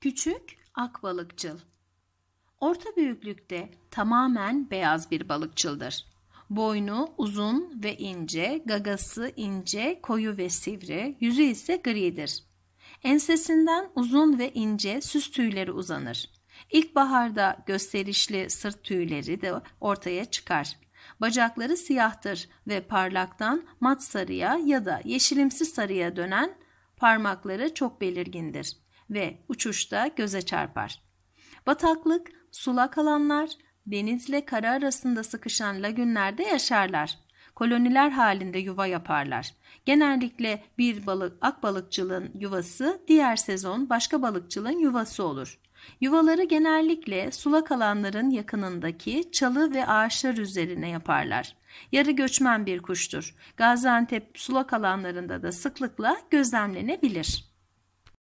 Küçük akbalıkçıl. Orta büyüklükte tamamen beyaz bir balıkçıldır. Boynu uzun ve ince, gagası ince, koyu ve sivri, yüzü ise gridir. Ensesinden uzun ve ince süs tüyleri uzanır. İlkbaharda gösterişli sırt tüyleri de ortaya çıkar. Bacakları siyahtır ve parlaktan mat sarıya ya da yeşilimsi sarıya dönen parmakları çok belirgindir ve uçuşta göze çarpar. Bataklık, sulak alanlar, denizle kara arasında sıkışan lagünlerde yaşarlar. Koloniler halinde yuva yaparlar. Genellikle bir balık akbalıkçılığın yuvası diğer sezon başka balıkçılığın yuvası olur. Yuvaları genellikle sulak alanların yakınındaki çalı ve ağaçlar üzerine yaparlar. Yarı göçmen bir kuştur. Gaziantep sulak alanlarında da sıklıkla gözlemlenebilir.